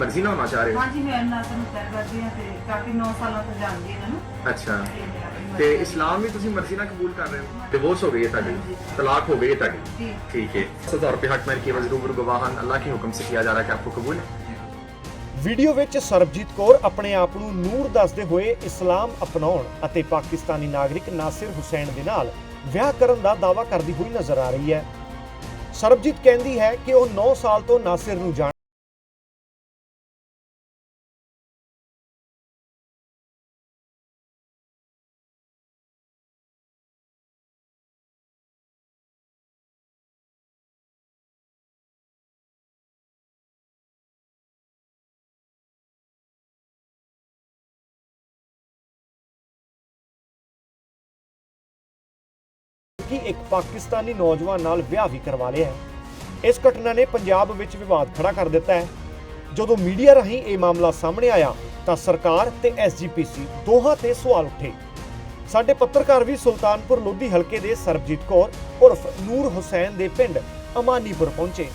ਮਗਜ਼ੀ ਹੋਣਾ ਚਾਹ ਰਹੇ ਹੋ? ਹਾਂਜੀ ਮੈਂ ਨਾ ਤੁਹਾਨੂੰ ਸੈਰ ਕਰਦੀ ਹਾਂ ਤੇ ਕਾਫੀ 9 ਸਾਲਾਂ ਤੋਂ ਜਾਣਦੀ ਇਹਨਾਂ ਨੂੰ ਅੱਛਾ। ਤੇ ਇਸਲਾਮ ਵੀ ਤੁਸੀਂ ਮਰਜ਼ੀ ਨਾਲ ਕਬੂਲ ਕਰ ਰਹੇ ਹੋ? ਡਿਵੋਰਸ ਹੋ ਗਈ ਹੈ ਤੁਹਾਡੀ? ਤਲਾਕ ਹੋ ਗਈ ਹੈ ਤੁਹਾਡੀ? ਠੀਕ ਹੈ। 1000 ਰੁਪਏ ਹੱਕ ਮੈਨ ਕੇ ਮਜ਼ਦੂਰ ਗਵਾਹਨ ਅੱਲਾਹ ਕੇ ਹੁਕਮ ਸੇ ਕੀਆ ਜਾ ਰਹਾ ਹੈ ਕਿ ਆਪਕੋ ਕਬੂਲ ਹੈ? ਵੀਡੀਓ ਵਿੱਚ ਸਰਬਜੀਤ ਕੌਰ ਆਪਣੇ ਆਪ ਨੂੰ ਨੂਰ ਦੱਸਦੇ ਹੋਏ ਇਸਲਾਮ ਅਪਣਾਉਣ ਅਤੇ ਪਾਕਿਸਤਾਨੀ ਨਾਗਰਿਕ ਨਾਸਿਰ ਹੁਸੈਨ ਦੇ ਨਾਲ ਵਿਆਹ ਕਰਨ ਦਾ ਦਾਅਵਾ ਕਰਦੀ ਹੋਈ ਨਜ਼ਰ ਆ ਰਹੀ ਹੈ। ਸਰਬਜੀਤ ਕਹਿੰਦੀ ਹੈ ਕਿ ਉਹ 9 ਸਾਲ ਤੋਂ ਨਾਸਿਰ ਨੂੰ ਜਾਣ ਜਾਣ ਇੱਕ ਪਾਕਿਸਤਾਨੀ ਨੌਜਵਾਨ ਨਾਲ ਵਿਆਹ ਵੀ ਕਰਵਾ ਲਿਆ ਹੈ। ਇਸ ਘਟਨਾ ਨੇ ਪੰਜਾਬ ਵਿੱਚ ਵਿਵਾਦ ਖੜਾ ਕਰ ਦਿੱਤਾ ਹੈ। ਜਦੋਂ ਮੀਡੀਆ ਰਾਹੀਂ ਇਹ ਮਾਮਲਾ ਸਾਹਮਣੇ ਆਇਆ, ਤਾਂ ਸਰਕਾਰ ਤੇ ਐਸਜੀਪੀਸੀ ਦੋਹਾਂ ਤੇ ਸਵਾਲ ਉੱਠੇ। ਸਾਡੇ ਪੱਤਰਕਾਰ ਵੀ ਸੁਲਤਾਨਪੁਰ ਲੋਧੀ ਹਲਕੇ ਦੇ ਸਰਬਜੀਤ ਕੌਰ ਉਰਫ ਨੂਰ ਹੁਸੈਨ ਦੇ ਪਿੰਡ ਅਮਾਨੀਪੁਰ ਪਹੁੰਚੇ।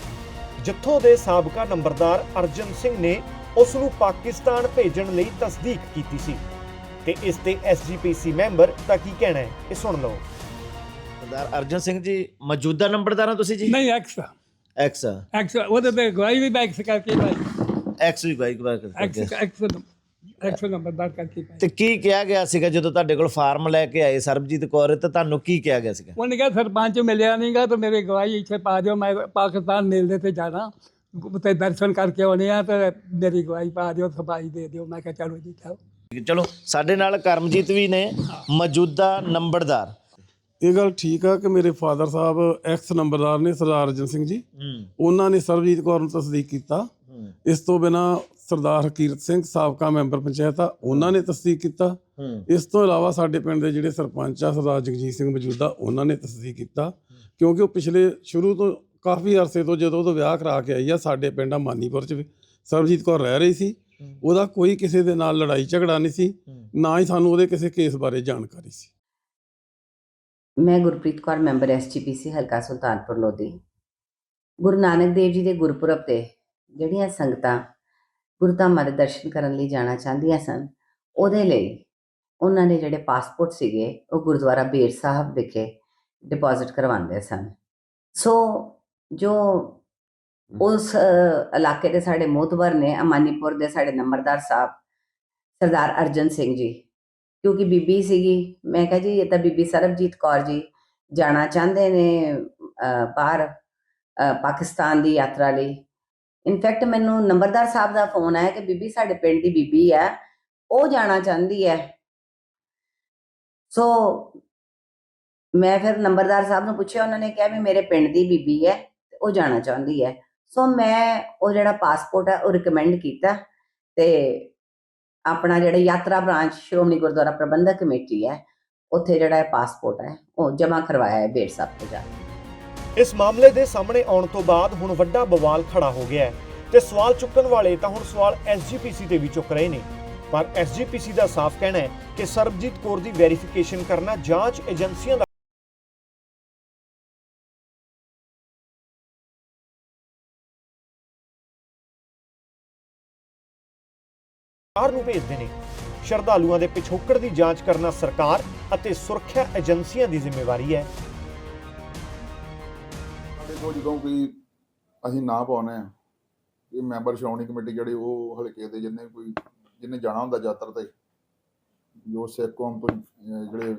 ਜਿੱਥੋਂ ਦੇ ਸਾਬਕਾ ਨੰਬਰਦਾਰ ਅਰਜਨ ਸਿੰਘ ਨੇ ਉਸ ਨੂੰ ਪਾਕਿਸਤਾਨ ਭੇਜਣ ਲਈ ਤਸਦੀਕ ਕੀਤੀ ਸੀ। ਤੇ ਇਸ ਤੇ ਐਸਜੀਪੀਸੀ ਮੈਂਬਰ ਦਾ ਕੀ ਕਹਿਣਾ ਹੈ, ਇਹ ਸੁਣ ਲਓ। ਸਰਦਾਰ ਅਰਜਨ ਸਿੰਘ ਜੀ ਮੌਜੂਦਾ ਨੰਬਰਦਾਰ ਹੋ ਤੁਸੀਂ ਜੀ? ਨਹੀਂ ਐਕਸ ਐਕਸ ਐਕਸ ਉਹਦੇ ਤੇ ਗਵਾਹੀ ਵੀ ਐਕਸ ਕਰਕੇ ਭਾਈ ਐਕਸ ਵੀ bike bike X X X ਨੰਬਰਦਾਰ ਕਰਕੇ ਭਾਈ ਤੇ ਕੀ ਕਿਹਾ ਗਿਆ ਸੀਗਾ ਜਦੋਂ ਤੁਹਾਡੇ ਕੋਲ ਫਾਰਮ ਲੈ ਕੇ ਆਏ ਸਰਬਜੀਤ ਕੌਰ? ਤੇ ਤੁਹਾਨੂੰ ਕੀ ਕਿਹਾ ਗਿਆ ਸੀਗਾ? ਉਹਨੇ ਕਿਹਾ ਸਰਪੰਚ ਮਿਲਿਆ ਨਹੀਂਗਾ ਤਾਂ ਮੇਰੇ ਗਵਾਹੀ ਇੱਥੇ ਪਾ ਦਿਓ ਮੈਂ ਪਾਕਿਸਤਾਨ ਮੇਲ ਤੇ ਜਾਣਾ। ਤੇ ਦਰਸ਼ਨ ਕਰਕੇ ਆਉਣੇ ਆ ਤੇ ਮੇਰੀ ਗਵਾਹੀ ਪਾ ਦਿਓ ਸਫ਼ਾਈ ਦੇ ਦਿਓ। ਮੈਂ ਕਿਹਾ ਚਲੋ ਜੀ ਚਲੋ ਚਲੋ ਸਾਡੇ ਨਾਲ ਕਰਮਜੀਤ ਵੀ ਨੇ ਮੌਜੂਦਾ ਨੰਬਰਦਾਰ। ਇਹ ਗੱਲ ਠੀਕ ਆ ਕਿ ਮੇਰੇ ਫਾਦਰ ਸਾਹਿਬ ਐਕਸ ਨੰਬਰਦਾਰ ਨੇ ਸਰਦਾਰ ਅਰਜਨ ਸਿੰਘ ਜੀ। ਉਹਨਾਂ ਨੇ ਸਰਬਜੀਤ ਕੌਰ ਨੂੰ ਤਸਦੀਕ ਕੀਤਾ। ਇਸ ਤੋਂ ਬਿਨਾ ਸਰਦਾਰ ਹਕੀਰਤ ਸਿੰਘ ਸਾਬਕਾ ਮੈਂਬਰ ਪੰਚਾਇਤ ਆ ਉਹਨਾਂ ਨੇ ਤਸਦੀਕ ਕੀਤਾ। ਇਸ ਤੋਂ ਇਲਾਵਾ ਸਾਡੇ ਪਿੰਡ ਦੇ ਜਿਹੜੇ ਸਰਪੰਚ ਆ ਸਰਦਾਰ ਜਗਜੀਤ ਸਿੰਘ ਮੌਜੂਦਾ ਉਹਨਾਂ ਨੇ ਤਸਦੀਕ ਕੀਤਾ। ਕਿਉਂਕਿ ਉਹ ਪਿਛਲੇ ਸ਼ੁਰੂ ਤੋਂ ਕਾਫੀ ਅਰਸੇ ਤੋਂ ਜਦੋਂ ਉਹ ਵਿਆਹ ਕਰਾ ਕੇ ਆਈ ਆ ਸਾਡੇ ਪਿੰਡ ਆ ਮਾਨੀਪੁਰ ਚ ਵੀ ਸਰਬਜੀਤ ਕੌਰ ਰਹਿ ਰਹੀ ਸੀ। ਉਹਦਾ ਕੋਈ ਕਿਸੇ ਦੇ ਨਾਲ ਲੜਾਈ ਝਗੜਾ ਨਹੀਂ ਸੀ। ਨਾ ਹੀ ਸਾਨੂੰ ਉਹਦੇ ਕਿਸੇ ਕੇਸ ਬਾਰੇ ਜਾਣਕਾਰੀ ਸੀ। ਮੈਂ ਗੁਰਪ੍ਰੀਤ ਕੌਰ, ਮੈਂਬਰ ਐਸਜੀਪੀਸੀ ਹਲਕਾ ਸੁਲਤਾਨਪੁਰ, ਲੋਧੀ। ਗੁਰੂ ਨਾਨਕ ਦੇਵ ਜੀ ਦੇ ਗੁਰਪੁਰਬ ਤੇ ਜਿਹੜੀਆਂ ਸੰਗਤਾਂ ਗੁਰਧਾਮਾਂ ਦੇ ਦਰਸ਼ਨ ਕਰਨ ਲਈ ਜਾਣਾ ਚਾਹੁੰਦੀਆਂ ਸਨ, ਉਹਦੇ ਲਈ ਉਹਨਾਂ ਨੇ ਜਿਹੜੇ ਪਾਸਪੋਰਟ ਸੀਗੇ, ਉਹ ਗੁਰਦੁਆਰਾ ਬੇਰ ਸਾਹਿਬ ਵਿਖੇ ਡਿਪੋਜ਼ਿਟ ਕਰਵਾਉਂਦੇ ਸਨ। ਸੋ ਜੋ ਉਸ ਇਲਾਕੇ ਦੇ ਸਾਡੇ ਮੋਤਬਰ ਨੇ, ਅਮਾਨੀਪੁਰ ਦੇ ਸਾਡੇ ਨੰਬਰਦਾਰ ਸਾਹਿਬ, ਸਰਦਾਰ ਅਰਜਨ ਸਿੰਘ ਜੀ ਕਿਉਂਕਿ ਬੀਬੀ ਸੀਗੀ, ਮੈਂ ਕਿਹਾ ਜੀ, ਇਹ ਤਾਂ ਬੀਬੀ ਸਰਬਜੀਤ ਕੌਰ ਜੀ ਜਾਣਾ ਚਾਹੁੰਦੇ ਨੇ ਬਾਹਰ ਪਾਕਿਸਤਾਨ ਦੀ ਯਾਤਰਾ ਲਈ। ਇਨਫੈਕਟ ਮੈਨੂੰ ਨੰਬਰਦਾਰ ਸਾਹਿਬ ਦਾ ਫੋਨ ਆਇਆ ਕਿ ਬੀਬੀ ਸਾਡੇ ਪਿੰਡ ਦੀ ਬੀਬੀ ਹੈ, ਉਹ ਜਾਣਾ ਚਾਹੁੰਦੀ ਹੈ। ਸੋ ਮੈਂ ਫਿਰ ਨੰਬਰਦਾਰ ਸਾਹਿਬ ਨੂੰ ਪੁੱਛਿਆ, ਉਹਨਾਂ ਨੇ ਕਿਹਾ ਵੀ ਮੇਰੇ ਪਿੰਡ ਦੀ ਬੀਬੀ ਹੈ, ਉਹ ਜਾਣਾ ਚਾਹੁੰਦੀ ਹੈ। ਸੋ ਮੈਂ ਉਹ ਜਿਹੜਾ ਪਾਸਪੋਰਟ ਹੈ, ਉਹ ਰਿਕਮੈਂਡ ਕੀਤਾ ਤੇ ਆਪਣਾ ਜਿਹੜਾ ਯਾਤਰਾ ਬ੍ਰਾਂਚ ਸ਼੍ਰੋਮਣੀ ਗੁਰਦੁਆਰਾ ਪ੍ਰਬੰਧਕ ਕਮੇਟੀ ਹੈ, ਉੱਥੇ ਜਿਹੜਾ ਇਹ ਪਾਸਪੋਰਟ ਹੈ, ਉਹ ਜਮ੍ਹਾਂ ਕਰਵਾਇਆ ਹੈ ਬੇਰ ਸਾਹਿਬ ਤੋਂ ਜਾ ਇਸ ਮਾਮਲੇ ਦੇ ਸਾਹਮਣੇ ਆਉਣ ਤੋਂ ਬਾਅਦ ਹੁਣ ਵੱਡਾ ਬਵਾਲ ਖੜਾ ਹੋ ਗਿਆ ਹੈ ਤੇ ਸਵਾਲ ਚੁੱਕਣ ਵਾਲੇ ਤਾਂ ਹੁਣ ਸਵਾਲ ਐਸਜੀਪੀਸੀ ਤੇ ਵੀ ਚੁੱਕ ਰਹੇ ਨੇ। ਪਰ ਐਸਜੀਪੀਸੀ ਦਾ ਸਾਫ਼ ਕਹਿਣਾ ਹੈ ਕਿ ਸਰਬਜੀਤ ਕੌਰ ਦੀ ਵੈਰੀਫਿਕੇਸ਼ਨ ਕਰਨਾ ਜਾਂਚ ਏਜੰਸੀਆਂ ਦਾ ਨੂੰ ਭੇਜਦੇ ਨੇ। ਸ਼ਰਧਾਲੂਆਂ ਦੇ ਪਿਛੋਕੜ ਦੀ ਜਾਂਚ ਕਰਨਾ ਸਰਕਾਰ ਅਤੇ ਸੁਰੱਖਿਆ ਏਜੰਸੀਆਂ ਦੀ ਜ਼ਿੰਮੇਵਾਰੀ ਹੈ। ਸਾਡੇ ਕੋਲ ਜਦੋਂ ਕੋਈ ਅਸੀਂ ਨਾ ਪਾਉਨੇ ਆ ਇਹ ਮੈਂਬਰ ਸ਼੍ਰੋਮਣੀ ਕਮੇਟੀ ਜਿਹੜੇ ਉਹ ਹਲਕੇ ਦੇ ਜਿੰਨੇ ਕੋਈ ਜਿਹਨੇ ਜਾਣਾ ਹੁੰਦਾ ਯਾਤਰਾ ਤੇ, ਜੋ ਸਿੱਖ ਕੌਮ ਤੋਂ ਜਿਹੜੇ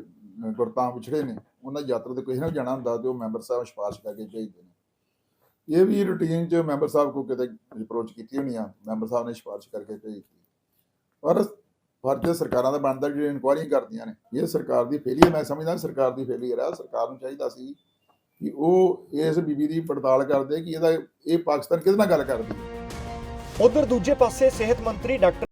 ਗੁਰਤਾਂ ਵਿਛੜੇ ਨੇ, ਉਹਨਾਂ ਦੀ ਯਾਤਰਾ ਤੇ ਕਿਸੇ ਨਾਲ ਜਾਣਾ ਹੁੰਦਾ ਤੇ ਉਹ ਮੈਂਬਰ ਸਾਹਿਬ ਸਿਫਾਰਿਸ਼ ਕਰਕੇ ਭੇਜਦੇ ਨੇ। ਇਹ ਵੀ ਰੂਟੀਨ 'ਚ ਮੈਂਬਰ ਸਾਹਿਬ ਕੋ ਕਿਤੇ ਅਪਰੋਚ ਕੀਤੀ ਹੋਣੀ ਆ, ਮੈਂਬਰ ਸਾਹਿਬ ਨੇ ਸਿਫਾਰਿਸ਼ ਕਰਕੇ ਭੇਜਤੀ ਪਰ ਫਰਜ਼ ਸਰਕਾਰਾਂ ਦਾ ਬਣਦਾ ਜਿਹੜੀ ਇਨਕੁਆਇਰੀ ਕਰਦੀਆਂ ਨੇ, ਇਹ ਸਰਕਾਰ ਦੀ ਫੇਲੀਅਰ ਮੈਂ ਸਮਝਦਾ ਸਰਕਾਰ ਦੀ ਫੇਲੀਅਰ ਆ ਸਰਕਾਰ ਨੂੰ ਚਾਹੀਦਾ ਸੀ ਕਿ ਉਹ ਇਸ ਬੀਬੀ ਦੀ ਪੜਤਾਲ ਕਰਦੇ ਕਿ ਇਹਦਾ ਇਹ ਪਾਕਿਸਤਾਨ ਕਿਹਦੇ ਨਾਲ ਗੱਲ ਕਰਦੀ ਹੈ। ਉਧਰ ਦੂਜੇ ਪਾਸੇ ਸਿਹਤ ਮੰਤਰੀ ਡਾਕਟਰ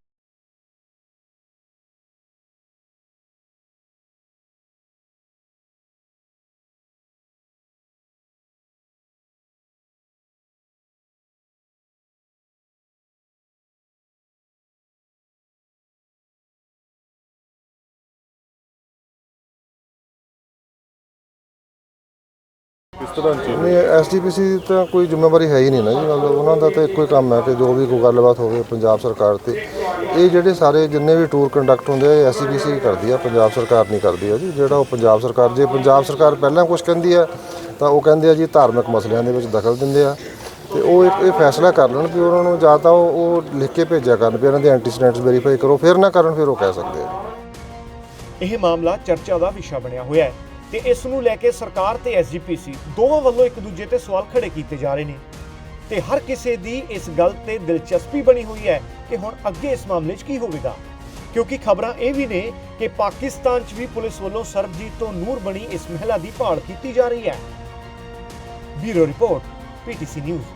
ਚੜਾਂਚੇ ਨਹੀਂ ਐਸਟੀਪੀਸੀ ਤਾਂ ਕੋਈ ਜ਼ਿੰਮੇਵਾਰੀ ਹੈ ਹੀ ਨਹੀਂ ਨਾ ਜੀ। ਮਤਲਬ ਉਹਨਾਂ ਦਾ ਤਾਂ ਇੱਕੋ ਹੀ ਕੰਮ ਹੈ ਕਿ ਜੋ ਵੀ ਕੋਈ ਗੱਲਬਾਤ ਹੋਵੇ ਪੰਜਾਬ ਸਰਕਾਰ ਤੇ। ਇਹ ਜਿਹੜੇ ਸਾਰੇ ਜਿੰਨੇ ਵੀ ਟੂਰ ਕੰਡਕਟ ਹੁੰਦੇ ਆ ਐਸਟੀਪੀਸੀ ਕਰਦੀ ਆ ਪੰਜਾਬ ਸਰਕਾਰ ਨਹੀਂ ਕਰਦੀ ਆ ਜੀ। ਜਿਹੜਾ ਉਹ ਪੰਜਾਬ ਸਰਕਾਰ ਜੇ ਪੰਜਾਬ ਸਰਕਾਰ ਪਹਿਲਾਂ ਕੁਝ ਕਹਿੰਦੀ ਆ ਤਾਂ ਉਹ ਕਹਿੰਦੇ ਆ ਜੀ ਧਾਰਮਿਕ ਮਸਲਿਆਂ ਦੇ ਵਿੱਚ ਦਖਲ ਦਿੰਦੇ ਆ। ਤੇ ਉਹ ਇੱਕ ਇਹ ਫੈਸਲਾ ਕਰ ਲੈਣ ਕਿ ਉਹਨਾਂ ਨੂੰ ਜਾਂ ਤਾਂ ਉਹ ਉਹ ਲਿਖ ਕੇ ਭੇਜਿਆ ਕਰਨ ਵੀ ਇਹਨਾਂ ਦੇ ਐਂਟੀਸੀਡੈਂਟਸ ਵੈਰੀਫਾਈ ਕਰੋ ਫਿਰ ਨਾ ਕਰਨ ਫਿਰ ਉਹ ਕਹਿ ਸਕਦੇ ਆ। ਇਹ ਮਾਮਲਾ ਚਰਚਾ ਦਾ ਵਿਸ਼ਾ ਬਣਿਆ ਹੋਇਆ ਹੈ। ਤੇ ਇਸ ਨੂੰ ਲੈ ਕੇ ਸਰਕਾਰ ਤੇ ਐਸਜੀਪੀਸੀ ਦੋਵਾਂ ਵੱਲੋਂ ਇੱਕ ਦੂਜੇ ਤੇ ਸਵਾਲ ਖੜੇ ਕੀਤੇ ਜਾ ਰਹੇ ਨੇ। ਤੇ ਹਰ ਕਿਸੇ ਦੀ ਇਸ ਗੱਲ ਤੇ ਦਿਲਚਸਪੀ ਬਣੀ ਹੋਈ ਹੈ ਕਿ ਹੁਣ ਅੱਗੇ ਇਸ ਮਾਮਲੇ 'ਚ ਕੀ ਹੋਵੇਗਾ। ਕਿਉਂਕਿ ਖਬਰਾਂ ਇਹ ਵੀ ਨੇ ਕਿ ਪਾਕਿਸਤਾਨ 'ਚ ਵੀ ਪੁਲਿਸ ਵੱਲੋਂ ਸਰਬਜੀਤ ਤੋਂ ਨੂਰ ਬਣੀ ਇਸ ਮਹਿਲਾ ਦੀ ਭਾਲ ਕੀਤੀ ਜਾ ਰਹੀ ਹੈ। Bureau report PTC News.